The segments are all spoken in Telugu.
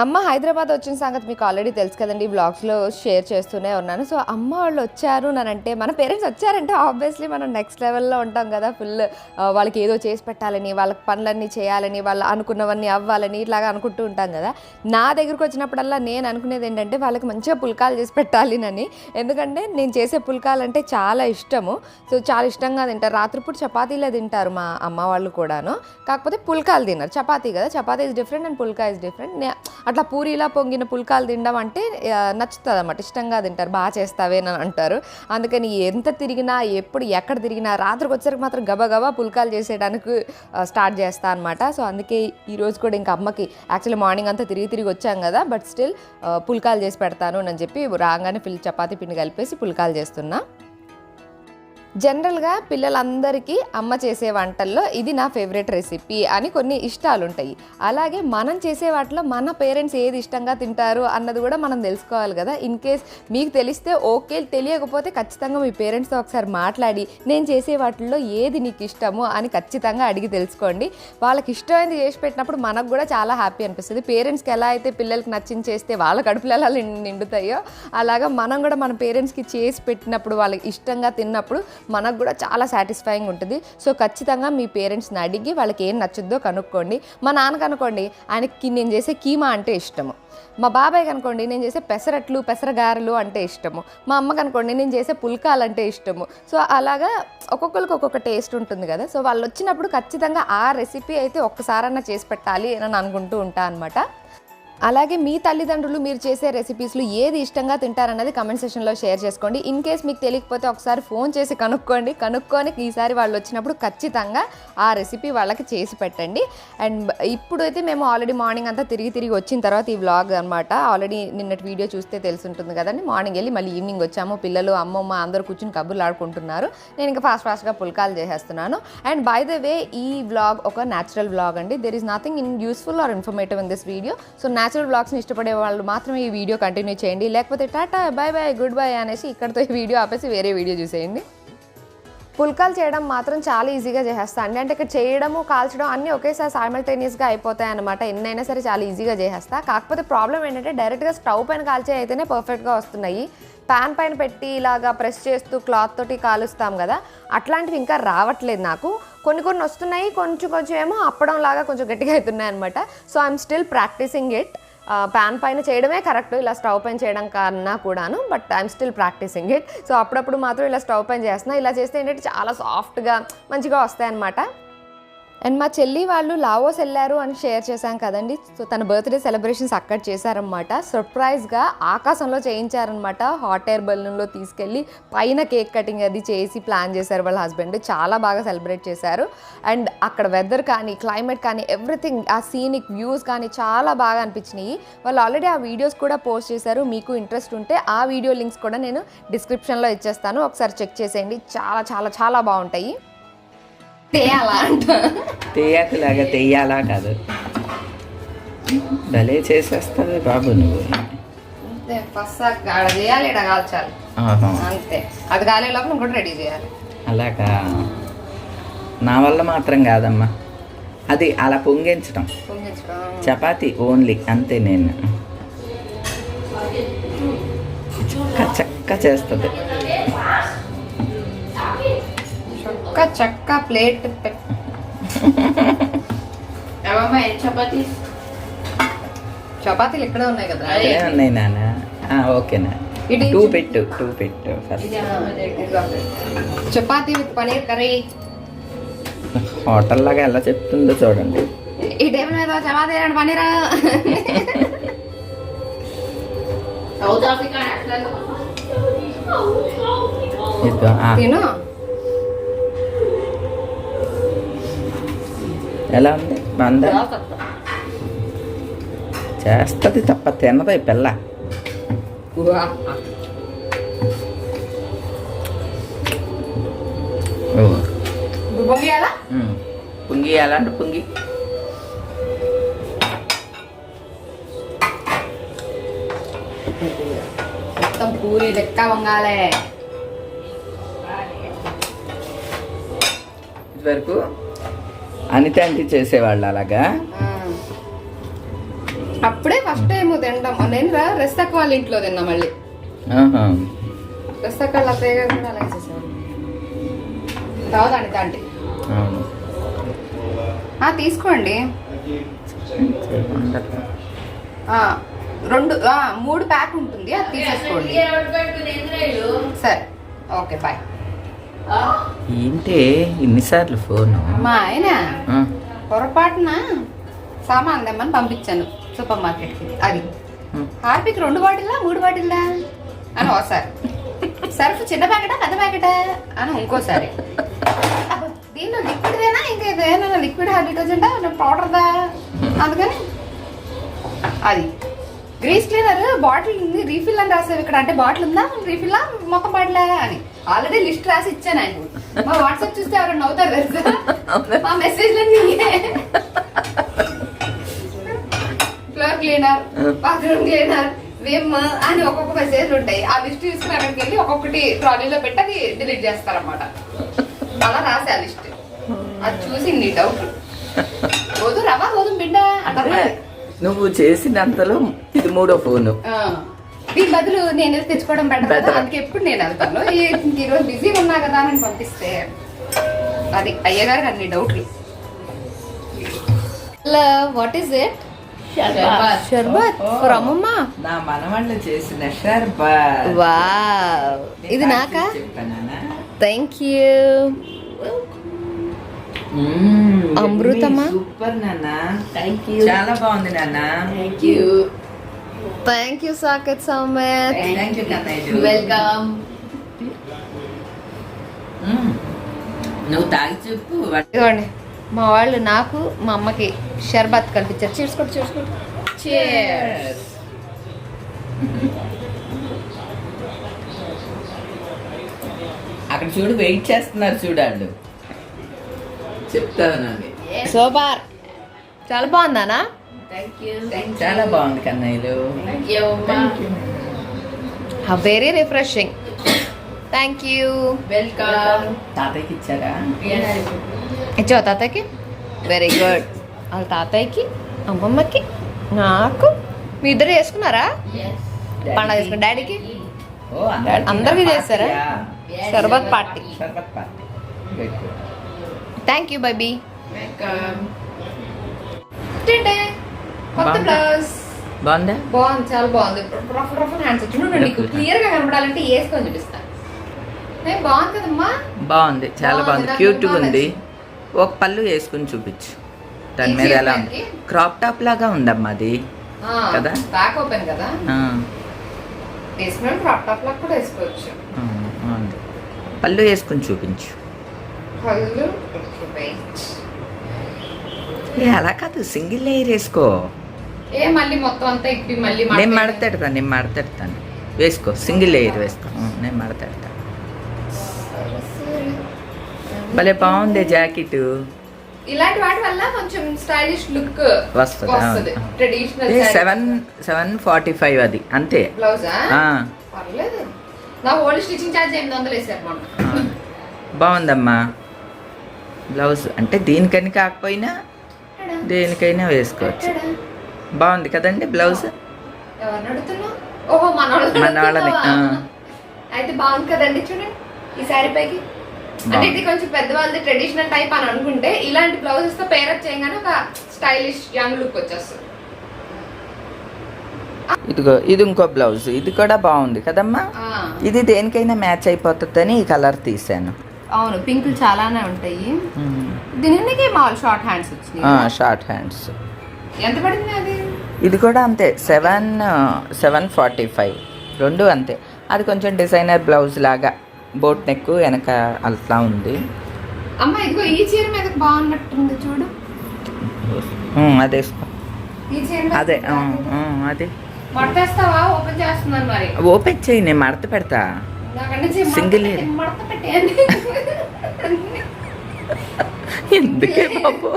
అమ్మ హైదరాబాద్ వచ్చిన సంగతి మీకు ఆల్రెడీ తెలుసు కదండి. బ్లాగ్స్లో షేర్ చేస్తూనే ఉన్నాను. సో అమ్మ వాళ్ళు వచ్చారు అంటే మన పేరెంట్స్ వచ్చారంటే ఆబ్వియస్లీ మనం నెక్స్ట్ లెవెల్లో ఉంటాం కదా. ఫుల్ వాళ్ళకి ఏదో చేసి పెట్టాలని వాళ్ళకి పనులన్నీ చేయాలని వాళ్ళు అనుకున్నవన్నీ అవ్వాలని ఇట్లాగా అనుకుంటూ ఉంటాం కదా. నా దగ్గరకు వచ్చినప్పుడల్లా నేను అనుకునేది ఏంటంటే వాళ్ళకి మంచిగా పుల్కాలు చేసి పెట్టాలి అని ఎందుకంటే నేను చేసే పుల్కాలు అంటే చాలా ఇష్టము. సో చాలా ఇష్టంగా తింటారు. రాత్రిపూట చపాతీలే తింటారు మా అమ్మ వాళ్ళు కూడాను. కాకపోతే పుల్కాలు తిన్నారు చపాతీ కదా. Chapati is different and phulka is different అట్లా పూరీలా పొంగిన పుల్కాలు తినడం అంటే నచ్చుతుంది అనమాట ఇష్టంగా తింటారు బాగా చేస్తావే అని అంటారు. అందుకని ఎంత తిరిగినా ఎప్పుడు ఎక్కడ తిరిగినా రాత్రికి వచ్చేసరికి మాత్రం గబగబా పుల్కాలు చేసేయడానికి స్టార్ట్ చేస్తా అనమాట సో అందుకే ఈరోజు కూడా ఇంకా అమ్మకి యాక్చువల్లీ మార్నింగ్ అంతా తిరిగి తిరిగి వచ్చాం కదా బట్ స్టిల్ పుల్కాలు చేసి పెడతాను అని చెప్పి రాగానే పిల్లి చపాతీ పిండి కలిపేసి పుల్కాలు చేస్తున్నా. జనరల్గా పిల్లలందరికీ అమ్మ చేసే వంటల్లో ఇది నా ఫేవరెట్ రెసిపీ అని కొన్ని ఇష్టాలు ఉంటాయి అలాగే మనం చేసే వాటిలో మన పేరెంట్స్ ఏది ఇష్టంగా తింటారు అన్నది కూడా మనం తెలుసుకోవాలి కదా. ఇన్ కేస్ మీకు తెలిస్తే ఓకే తెలియకపోతే ఖచ్చితంగా మీ పేరెంట్స్తో ఒకసారి మాట్లాడి నేను చేసే వాటిల్లో ఏది నీకు ఇష్టమో అని ఖచ్చితంగా అడిగి తెలుసుకోండి. వాళ్ళకి ఇష్టమైనది చేసి పెట్టినప్పుడు మనకు కూడా చాలా హ్యాపీ అనిపిస్తుంది. పేరెంట్స్కి ఎలా అయితే పిల్లలకి నచ్చింది చేస్తే వాళ్ళ కడుపులో ఎలా నిండుతాయో అలాగా మనం కూడా మన పేరెంట్స్కి చేసి పెట్టినప్పుడు వాళ్ళకి ఇష్టంగా తిన్నప్పుడు మనకు కూడా చాలా సాటిస్ఫైయింగ్ ఉంటుంది. సో ఖచ్చితంగా మీ పేరెంట్స్ని అడిగి వాళ్ళకి ఏం నచ్చుద్దో కనుక్కోండి. మా నాన్నకు అనుకోండి ఆయనకి నేను చేసే కీమా అంటే ఇష్టము. మా బాబాయ్ కనుకోండి నేను చేసే పెసరట్లు పెసరగారలు అంటే ఇష్టము. మా అమ్మ కనుకోండి నేను చేసే పుల్కాలు అంటే ఇష్టము. సో అలాగా ఒక్కొక్కరికి ఒక్కొక్క టేస్ట్ ఉంటుంది కదా. సో వాళ్ళు వచ్చినప్పుడు ఖచ్చితంగా ఆ రెసిపీ అయితే ఒక్కసారన్నా చేసి పెట్టాలి అని అనుకుంటూ ఉంటా అనమాట అలాగే మీ తల్లిదండ్రులు మీరు చేసే రెసిపీస్లో ఏది ఇష్టంగా తింటారన్నది కమెంట్ సెషన్లో షేర్ చేసుకోండి. ఇన్ కేస్ మీకు తెలియకపోతే ఒకసారి ఫోన్ చేసి కనుక్కోండి. కనుక్కొని ఈసారి వాళ్ళు వచ్చినప్పుడు ఖచ్చితంగా ఆ రెసిపీ వాళ్ళకి చేసి పెట్టండి. అండ్ ఇప్పుడైతే మేము ఆల్రెడీ మార్నింగ్ అంతా తిరిగి తిరిగి వచ్చిన తర్వాత ఈ వ్లాగ్ అనమాట ఆల్రెడీ నిన్నటి వీడియో చూస్తే తెలుసుంటుంది కదండి. మార్నింగ్ వెళ్ళి మళ్ళీ ఈవినింగ్ వచ్చాము. పిల్లలు అమ్మమ్మ అందరూ కూర్చుని కబుర్లు ఆడుకుంటున్నారు. నేను ఇంకా ఫాస్ట్ ఫాస్ట్గా పుల్కాలు చేసేస్తున్నాను. అండ్ బై ద వే ఈ వ్లాగ్ ఒక న్యాచురల్ వ్లాగ్ అండి. There is nothing in useful or informative in this video so natural బ్లాగ్స్ని ఇష్టపడే వాళ్ళు మాత్రమే ఈ వీడియో కంటిన్యూ చేయండి. లేకపోతే టాటా బై బై గుడ్ బై అనేసి ఇక్కడతో ఈ వీడియో ఆపేసి వేరే వీడియో చూసేయండి. పుల్కాలు చేయడం మాత్రం చాలా ఈజీగా చేసేస్తా అండి. అంటే ఇక్కడ చేయడము కాల్చడం అన్నీ ఒకేసారి సైమల్టేనియస్గా అయిపోతాయి అనమాట ఎన్నైనా సరే చాలా ఈజీగా చేసేస్తా. కాకపోతే ప్రాబ్లం ఏంటంటే డైరెక్ట్గా స్టవ్ పైన కాల్చే అయితేనే పర్ఫెక్ట్గా వస్తున్నాయి. ప్యాన్ పైన పెట్టి ఇలాగా ప్రెస్ చేస్తూ క్లాత్ తోటి కాలుస్తాం కదా అట్లాంటివి ఇంకా రావట్లేదు నాకు. కొన్ని కొన్ని వస్తున్నాయి కొంచెం కొంచెం ఏమో అప్పడం లాగా కొంచెం గట్టిగా అవుతున్నాయి అనమాట so I'm still practising it pan పైన చేయడమే కరెక్ట్. ఇలా స్టవ్ పైన చేయడం కన్నా కూడాను but I'm still practising it. So అప్పుడప్పుడు మాత్రం ఇలా స్టవ్ పైన చేస్తున్నా. ఇలా చేస్తే ఏంటంటే చాలా సాఫ్ట్గా మంచిగా వస్తాయన్నమాట. అండ్ మా చెల్లి వాళ్ళు లావోస్ వెళ్ళారు అని షేర్ చేశాం కదండి. సో తన బర్త్డే సెలబ్రేషన్స్ అక్కడ చేశారనమాట సర్ప్రైజ్గా ఆకాశంలో చేయించారనమాట హాట్ ఎయిర్ బెలూన్లో తీసుకెళ్ళి పైన కేక్ కటింగ్ అది చేసి ప్లాన్ చేశారు వాళ్ళ హస్బెండ్ చాలా బాగా సెలబ్రేట్ చేశారు. అండ్ అక్కడ వెదర్ కానీ క్లైమేట్ కానీ ఎవ్రీథింగ్ ఆ సీనిక్ వ్యూస్ కానీ చాలా బాగా అనిపించినాయి. వాళ్ళు ఆల్రెడీ ఆ వీడియోస్ కూడా పోస్ట్ చేశారు. మీకు ఇంట్రెస్ట్ ఉంటే ఆ వీడియో లింక్స్ కూడా నేను డిస్క్రిప్షన్లో ఇచ్చేస్తాను. ఒకసారి చెక్ చేసేయండి. చాలా చాలా చాలా బాగుంటాయి. తేయాలా అంట తెయ్యాలా కాదు. భలే చేసేస్తుంది బాబు నువ్వు. ఫస్ట్ ఆడ చేయాలి ఇక్కడ కాల్చాలి. ఆహా, అంతే. అది కాలే లోపల ఇంకోటి రెడీ చేయాలి. అలాగా? నా వల్ల మాత్రం కాదమ్మా. అది అలా పొంగించడం చపాతి ఓన్లీ అంతే నేను. చక్క చక్క చేస్తుంది. చక్క చక్క ప్లేట్ చపాతీ? చపాతీలు ఇక్కడే ఉన్నాయి కదా. ఉన్నాయి నాన్న. ఆ, ఓకేనా ఇటు టూ పెట్టు టూ పెట్టు. Chapati with paneer curry. Hotel లాగా ఎలా చెప్తుందో చూడండి. ఈ టైం మీద చపాతీ రెండు పనీర్? తిను. ఎలా ఉంది? బాగుందా? చేస్తుంది తప్ప తినదు ఈ పిల్ల. పుంగి అలాంటి పుంగి. మొత్తం పూరి లెక్క వంగాలే. ఇదివరకు అనిత ఆంటీ చేసేవాళ్ళు అలాగా? అప్పుడే ఫస్ట్ టైం తినడం నేను రా రెస్తక్ వాళ్ళ ఇంట్లో తిన్నా మళ్ళీ. రెస్తక్ వాళ్ళ అత్తయ్య గారు కూడా అలాగే చేసేవాళ్ళు. తర్వాత అనిత ఆ, తీసుకోండి. రెండు ఆ, మూడు ప్యాక్ ఉంటుంది. అది తీసేసుకోండి. సరే. Okay bye. ఏంటి ఇన్నిసార్లు ఫోను? మా ఆయన పొరపాటున సామాన్ తెమ్మని పంపించాను సూపర్ మార్కెట్కి అది. హార్పిక్ రెండు బాటిల్లా మూడు బాటిల్లా అని ఒకసారి సర్ఫ్ చిన్న ప్యాకెటా పెద్ద ప్యాకెటా అని ఇంకోసారి. దీనిలో లిక్విడ్దేనా ఇంకా ఇదేనా లిక్విడ్ హార్ డిటర్జెంటా పౌడర్దా అందుకని అది. గ్రీస్ క్లీనర్ బాటిల్ ఉంది. రీఫిల్ అని రాసావు ఇక్కడ. అంటే బాటిల్ ఉందా? రీఫిల్ మొత్తం బాటిలా అని. ఆల్రెడీ లిస్ట్ రాసి ఇచ్చాను ఆయన. మా వాట్సాప్ చూస్తే ఎవరైనా నవ్వుతారు తెలుసా? మా message floor cleaner bathroom cleaner Vim అని ఒక్కొక్క మెసేజ్ ఉంటాయి. ఆ లిస్ట్ తీసుకుని అక్కడికి వెళ్ళి ఒక్కొక్కటి ట్రాలీలో పెట్టి అది డిలీట్ చేస్తారన్నమాట. అలా రాసి ఆ లిస్ట్ అది చూసి నీ డౌట్ వదు రవ్వ వదు బిడ్డ అదే, నువ్వు చేసినంతలో ఇది మూడో ఫోను. ఆ. దీని బదులు నేను తెచ్చుకోవడం బెటర్. అందుకే ఎప్పుడు నేను వెళ్తాను. ఈ- ఈ రోజు బిజీ ఉన్నా కదా అని పంపిస్తే అది అయ్యగారికి అన్ని డౌట్లు. What is it sharbat. For అమ్మమ్మ? నా మనవాళ్ళు చేసిన షర్బత్. వావ్. ఇది నాకా? థ్యాంక్ యూ అమృతమా? సూపర్ నాన్న. థ్యాంక్ యూ చాలా బాగుంది నాన్న. Thank you thank you Saket Soumith thank you Kannayya welcome నువ్వు తాగి చెప్పు ఇదిగోండి. మా వాళ్ళు నాకు మా అమ్మకి షర్బత్ కల్పించారు. చూసుకోండి చూసుకోండి Cheers. అక్కడ చూడు వెయిట్ చేస్తున్నారు చూడాళ్ళు చెప్తాను నాది సూపర్. చాలా బాగుందానా? చాలా బాగుంది కన్నయ్యలు. Very refreshing thank you welcome తాతయ్యకి ఇచ్చారా? ఇచ్చావు తాతయ్యకి? వెరీ గుడ్ వాళ్ళ తాతయ్యకి అమ్మమ్మకి నాకు. మీ ఇద్దరు చేసుకున్నారా? పండగ చేసుకున్న డాడీకి? ఓ అందరికీ? పార్టీయా? Sharbat party. Sharbat party. Thank you బైబీ కొత్త బాగుందా? బ్లౌజ్ బాగుందా? బాగుంది చాలా బాగుంది. రఫ్ రఫ్ హ్యాండ్స్ వచ్చి నువ్వు నీకు క్లియర్గా కనపడాలంటే వేసుకొని బాగుంది కదమ్మా. బాగుంది చాలా బాగుంది, క్యూట్ ఉంది. ఒక పళ్ళు వేసుకుని చూపించు. దాని మీద ఎలా? క్రాప్ టాప్ లాగా ఉందమ్మా అది. కదా? బ్యాక్ ఓపెన్ కదా? ఆ, వేసుకున్నాడు క్రాప్ టాప్ లాగా కూడా వేసుకోవచ్చు. పళ్ళు వేసుకుని చూపించు. ఏ అలా కాదు సింగిల్ లేయర్ వేసుకో. ఏ మళ్ళీ మొత్తం అంతా ఇప్పి మళ్ళీ నేను మడత- మడతెడతాను నేను మడతెడతాను. వేసుకో సింగిల్ లేయర్ వేసుకో. నేను మడతెడతాను భలే బాగుంది జాకెట్. ఇలాంటి వాటి వల్ల కొంచెం స్టైలిష్ లుక్ వస్తది. Traditional seven seven forty five అది అంతే. బ్లౌజా? పర్లేదు. నా ఓల్డ్ ఛార్జ్ ఎనిమిది వందలు వేసారు మొన్న. బాగుందమ్మా. బ్లౌజ్ అంటే దీనికని కాకపోయినా దేనికైనా వేసుకోవచ్చు. బాగుంది కదండి బ్లౌజ్? మన వాళ్ళని. అయితే బాగుంది కదండి చూడండి. ఈ శారీ పైకి. అంటే బాగుంది. ఇది కొంచెం పెద్దవాళ్ళది ట్రెడిషనల్ టైప్ అని అనుకుంటే ఇలాంటి బ్లౌజెస్తో పేరప్ చేయగానే ఒక స్టైలిష్ యంగ్ లుక్ వచ్చేస్తుంది. ఇదిగో ఇది ఇంకో బ్లౌజ్. ఇది కూడా బాగుంది కదమ్మా? ఇది దేనికైనా మ్యాచ్ అయిపోతుందని ఈ కలర్ తీసాను. అవును పింకులు చాలానే ఉంటాయి. దీనికి మామూలు షార్ట్ హ్యాండ్స్ వచ్చినాయి. Short hands. ఎంత పడింది అది? ఇది కూడా అంతే సెవెన్ సెవెన్ ఫార్టీ ఫైవ్. రెండు అంతే. అది కొంచెం డిజైనర్ బ్లౌజ్ లాగా బోట్ నెక్ వెనక అట్లా ఉంది. అమ్మ ఇదిగో ఈ చీర మీద బాగున్నట్టుంది చూడు. అది. అదే అది. మడతేస్తావా? ఓపెన్ చేస్తున్నాను మరి. ఓపెన్ చేయి నేను మడత పెడతా. పెట్టేయండి? ఎందుకే బాబు?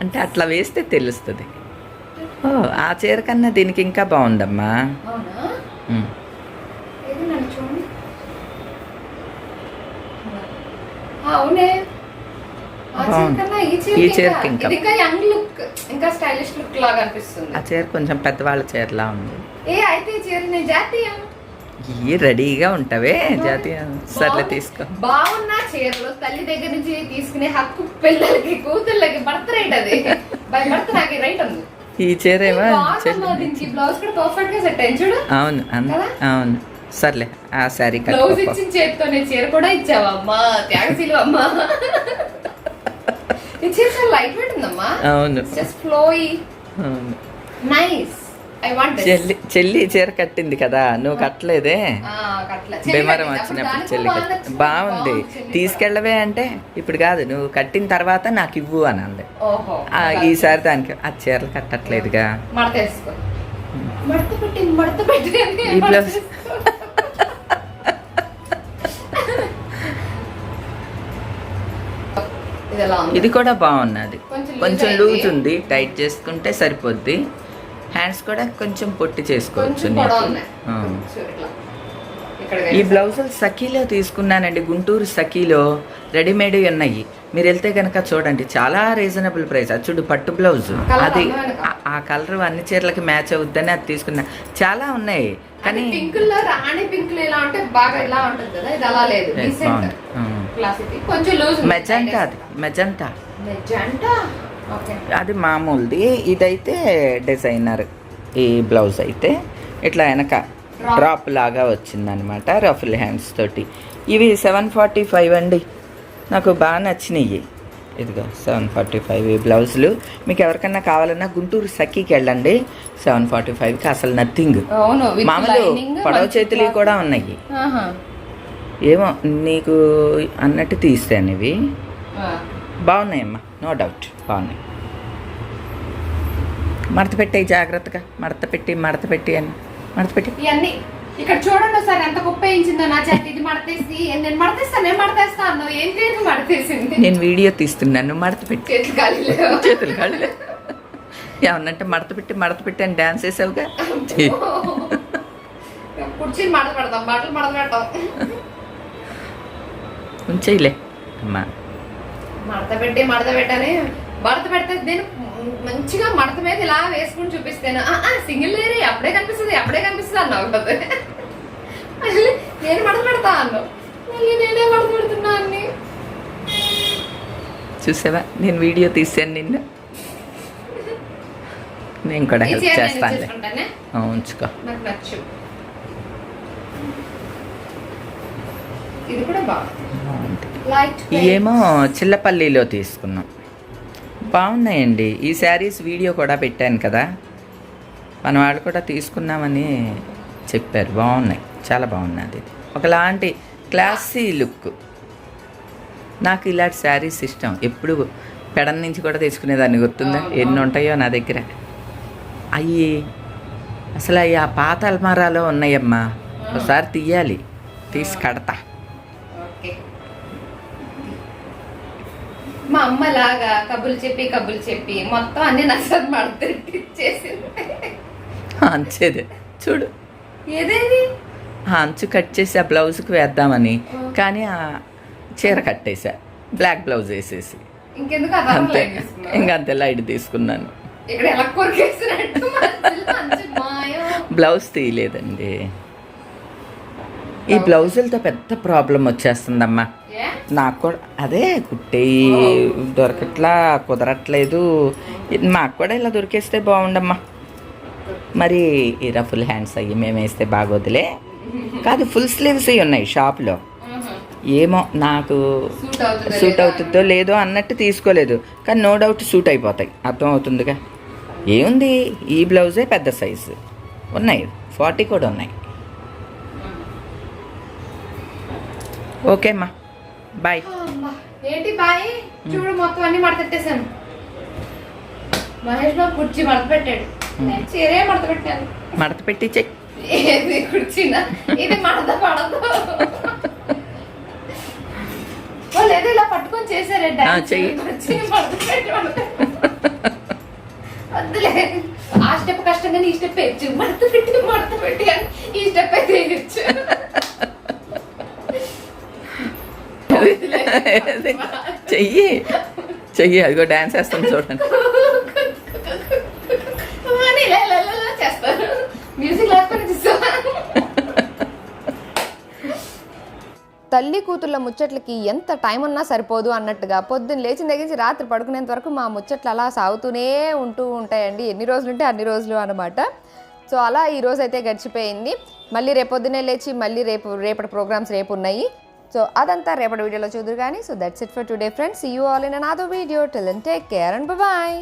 అంటే అట్లా వేస్తే తెలుస్తుంది. ఓ ఆ చీర కన్నా దీనికి ఇంకా బాగుందమ్మా. ఈ చీరకి ఇంకా స్టైలిష్ లుక్ లాగా అనిపిస్తుంది. ఆ చీర కొంచెం పెద్దవాళ్ళ చీరలా ఉంది. ఏ అయితే ఈ చీర నేను జాతీయ. రెడీగా ఉంటావే జాతీయ సర్లే తీసుకో. బాగున్న చీరలు తల్లి దగ్గర నుంచి తీసుకునే హక్కు పిల్లలకి కూతుళ్ళకి భర్త రైట్ అది. బై భర్త నాకు రైట్ ఉంది. ఈ చీర ఏమో బ్లౌజ్ కూడా పర్ఫెక్ట్గా సెట్ అయింది చూడు. అవును? అవును. సర్లే ఆ శారీ బ్లౌజ్ ఇచ్చిన చేతితోనే చీర కూడా ఇచ్చావా అమ్మా? త్యాగశీలు అమ్మా. ఈ చీర చాలా లైట్ వెయిట్ ఉందమ్మా. అవును. జస్ట్ ఫ్లోయి అవును. నైస్ చెల్లి చెల్లి చీర కట్టింది కదా నువ్వు కట్టలేదే? బెమరం వచ్చినప్పుడు చెల్లి కట్టి బాగుంది. తీసుకెళ్ళవే అంటే ఇప్పుడు కాదు నువ్వు కట్టిన తర్వాత నాకు ఇవ్వు అని అంది. ఈసారి దానికి ఆ చీరలు కట్టట్లేదుగా. ఈ బ్లౌజ్. ఇది కూడా బాగున్నది. కొంచెం. లూజ్ ఉంది టైట్ చేసుకుంటే సరిపోద్ది. హ్యాండ్స్ కూడా కొంచెం పొట్టి చేసుకోవచ్చు. ఈ బ్లౌజులు సఖీలో తీసుకున్నానండి గుంటూరు సఖీలో. రెడీమేడ్ ఉన్నాయి. మీరు వెళ్తే కనుక చూడండి చాలా రీజనబుల్ ప్రైస్ అది చూడు పట్టు బ్లౌజ్ అది. ఆ- కలర్ అన్ని చీరలకి మ్యాచ్ అవుద్దని అది తీసుకున్నా. చాలా ఉన్నాయి. కానీ కానీ పింకుల్లో రాణి పింకులు ఎలా అంటే బాగా ఇలా ఉంటుంది కదా? ఇది అలా లేదు. ఏ, డీసెంట్ బాగుంది. ఆ. క్లాసిటీ కొంచెం మెజంటా అది. మెజంటా మెజంటా అది మామూలుది. ఇదైతే డిజైనర్ ఈ బ్లౌజ్ అయితే ఇట్లా వెనక. డ్రాప్ లాగా వచ్చిందనమాట రఫుల్ హ్యాండ్స్ తోటి. ఇవి సెవెన్ ఫార్టీ ఫైవ్ అండి. నాకు బాగా నచ్చినాయి ఇదిగో సెవెన్ ఫార్టీ ఫైవ్ ఈ బ్లౌజులు. మీకు ఎవరికన్నా కావాలన్నా గుంటూరు సఖీకి వెళ్ళండి. సెవెన్ ఫార్టీ ఫైవ్కి అసలు నథింగ్. మామూలు పొడవ చేతులు. కూడా ఉన్నాయి. ఏమో నీకు అన్నట్టు తీస్తాను ఇవి. బాగున్నాయమ్మా నో డౌట్ బాగున్నాయి. మడత పెట్టాయి జాగ్రత్తగా మడత పెట్టి మడత పెట్టి అని. మడత పెట్టి. ఇవన్నీ ఇక్కడ చూడండి ఒకసారి ఎంత కుప్ప వేయించిందో నా చేతి. ఇది మడతేసి నేను మడతేస్తా నేను మడతేస్తా అన్నావు. ఏం చేయదు మడతేసింది? నేను వీడియో తీస్తున్నాను మడత పెట్టి. చేతులు ఖాళీ. చేతులు కాళ్ళే ఏమన్నంటే మడత పెట్టి మడత పెట్టి అని డాన్స్ వేసావుగా. కుర్చీని మడత పెడతాం బట్టలు మడత పెడతాం. ఉంచేయలే. అమ్మా. మడత పెట్టి మడత పెట్టని మడత పెడితే నేను మంచిగా మడత మీద ఇలా వేసుకుని చూపిస్తాను. సింగిల్ లేరే అప్పుడే కనిపిస్తుంది అప్పుడే కనిపిస్తుంది అన్నావు కదా. నేను మడత పెడతా అన్నావు. నేనే మడత పెడుతున్నా అన్ని. చూసావా? నేను వీడియో తీసాను నిన్ను. నేను కూడా హెల్ప్ ఆ, ఉంచుకో. నాకు నచ్చు ఇది కూడా బాగుంది. ఏమో చిల్లపల్లిలో తీసుకున్నాం. బాగున్నాయండి. ఈ శారీస్ వీడియో కూడా పెట్టాను కదా. మన వాళ్ళు కూడా తీసుకున్నామని చెప్పారు. బాగున్నాయి. చాలా బాగున్నది ఇది. ఒకలాంటి క్లాసీ లుక్. నాకు ఇలాంటి శారీస్ ఇష్టం. ఎప్పుడు పెడన్ నుంచి కూడా తీసుకునేదాన్ని గుర్తుందా? ఎన్ని ఉంటాయో నా దగ్గర. అయ్యి. అసలు అవి ఆ పాత అల్మారాలో ఉన్నాయమ్మా. ఒకసారి తీయాలి. తీసి కడతా. మా అమ్మ లాగా కబులు చెప్పి కబులు చెప్పి మొత్తం అన్ని నచ్చదు మడత చేసింది. ఆ అంచేదే. చూడు. ఏదేది? ఆ అంచు కట్ చేసి ఆ బ్లౌజ్కి వేద్దామని. కానీ ఆ చీర కట్టేసా. బ్లాక్ బ్లౌజ్ వేసేసి. ఇంకెందుకు అంతే. లైట్ తీసుకున్నాను. బ్లౌజ్ తీయలేదండి. ఈ బ్లౌజులతో పెద్ద ప్రాబ్లం వచ్చేస్తుందమ్మా? నాకు కూడా అదే కుట్టేయి దొరకట్లా కుదరట్లేదు. మాకు కూడా ఇలా దొరికేస్తే బాగుండమ్మా. మరి ఇలా ఫుల్ హ్యాండ్స్ అయ్యి మేము వేస్తే బాగోదులే. కాదు ఫుల్ స్లీవ్స్ ఉన్నాయి షాప్లో. ఏమో నాకు సూట్ అవుతుందో లేదో అన్నట్టు తీసుకోలేదు. కానీ నో డౌట్ సూట్ అయిపోతాయి. అర్థం అవుతుందిగా ఏముంది? ఈ బ్లౌజే పెద్ద సైజు. ఉన్నాయి. ఫార్టీ కూడా ఉన్నాయి. ఓకే అమ్మా బాయ్. ఏంటి బాయ్? చూడు మొత్తం అన్ని మడతెట్టేశాను మహేష్ బాబు కుర్చీ మడత పెట్టాడు. నేను చీరే మడత పెట్టాను. మడత పెట్టి చెక్ ఏది కుర్చీనా? ఇది మడత పడదు. వాళ్ళు ఏదో ఇలా పట్టుకొని చేశారే ఆ, dance. చెయ్యి. వచ్చి మడత పెట్టి, మడత పెట్టి. వద్దులే. ఆ స్టెప్ కష్టంగానే ఈ స్టెప్ వేయచ్చు మడత పెట్టి మడత పెట్టి అని ఈ స్టెప్ అయితే వేయచ్చు చెయ్యి. చెయ్యి అదిగో డ్యాన్స్ వేస్తాను చూడండి. తల్లి కూతుళ్ళ ముచ్చట్లకి ఎంత టైం ఉన్నా సరిపోదు అన్నట్టుగా పొద్దున్న లేచిన దగ్గర నుంచి రాత్రి పడుకునేంత వరకు మా ముచ్చట్లు అలా సాగుతూనే ఉంటూ ఉంటాయండి. ఎన్ని రోజులు ఉంటే అన్ని రోజులు అనమాట సో అలా ఈ రోజు అయితే గడిచిపోయింది. మళ్ళీ రేపొద్దునే లేచి మళ్ళీ రేపు రేపటి ప్రోగ్రామ్స్ రేపు ఉన్నాయి. సో అదంతా రేపటి వీడియోలో చూద్దరు కానీ so that's it for today friends you all in another video till and take care and bye